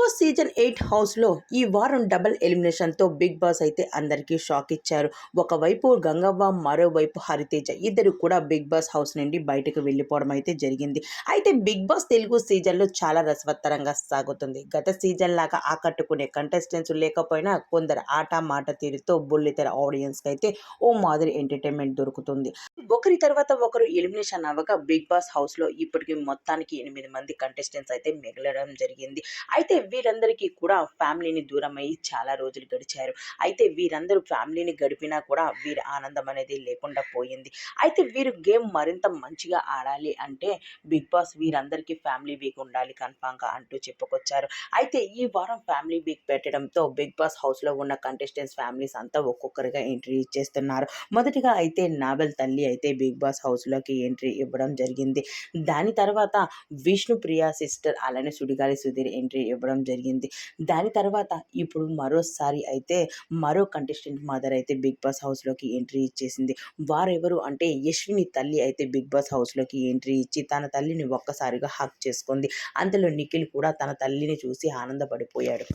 Big boss season eight హౌస్లో ఈ వారం డబుల్ ఎలిమినేషన్తో బిగ్ బాస్ అయితే అందరికీ షాక్ ఇచ్చారు. ఒకవైపు గంగవ్వ మరోవైపు హరితేజ. ఇద్దరు కూడా బిగ్ బాస్ హౌస్ నుండి బయటకు వెళ్ళిపోవడం అయితే జరిగింది. అయితే బిగ్ బాస్ తెలుగు సీజన్లో చాలా రసవత్తరంగా సాగుతుంది. గత సీజన్ లాగా ఆకట్టుకునే కంటెస్టెంట్స్ లేకపోయినా కొందరు ఆట మాట తీరుతో బుల్లితెర ఆడియన్స్కి అయితే ఓ మాదిరి ఎంటర్టైన్మెంట్ దొరుకుతుంది. ఒకరి తర్వాత ఒకరు ఎలిమినేషన్ అవ్వగా బిగ్ బాస్ హౌస్లో ఇప్పటికి మొత్తానికి ఎనిమిది మంది కంటెస్టెంట్స్ అయితే మిగలడం జరిగింది. అయితే వీరందరికీ కూడా ఫ్యామిలీని దూరం అయ్యి చాలా రోజులు గడిచారు. అయితే వీరందరూ ఫ్యామిలీని గడిపినా కూడా వీరి ఆనందం అనేది లేకుండా పోయింది. అయితే వీరు గేమ్ మరింత మంచిగా ఆడాలి అంటే బిగ్ బాస్ వీరందరికీ ఫ్యామిలీ వీక్ ఉండాలి కన్ఫామ్గా అంటూ చెప్పుకొచ్చారు. అయితే ఈ వారం ఫ్యామిలీ వీక్ పెట్టడంతో బిగ్ బాస్ హౌస్లో ఉన్న కంటెస్టెంట్స్ ఫ్యామిలీస్ అంతా ఒక్కొక్కరిగా ఎంట్రీ ఇచ్చేస్తున్నారు. మొదటిగా అయితే నావెల్ తల్లి అయితే బిగ్ బాస్ హౌస్లోకి ఎంట్రీ ఇవ్వడం జరిగింది. దాని తర్వాత విష్ణుప్రియ సిస్టర్ అలానే సుడిగాలి సుధీర్ ఎంట్రీ ఇవ్వడం జరిగింది. దాని తర్వాత ఇప్పుడు మరోసారి అయితే మరో కంటెస్టెంట్ మదర్ అయితే బిగ్ బాస్ హౌస్లోకి ఎంట్రీ ఇచ్చేసింది. వారెవరు అంటే యశ్విని తల్లి అయితే బిగ్ బాస్ హౌస్లోకి ఎంట్రీ ఇచ్చి తన తల్లిని ఒక్కసారిగా హక్ చేసుకుంది. అంతలో నిఖిల్ కూడా తన తల్లిని చూసి ఆనందపడిపోయాడు.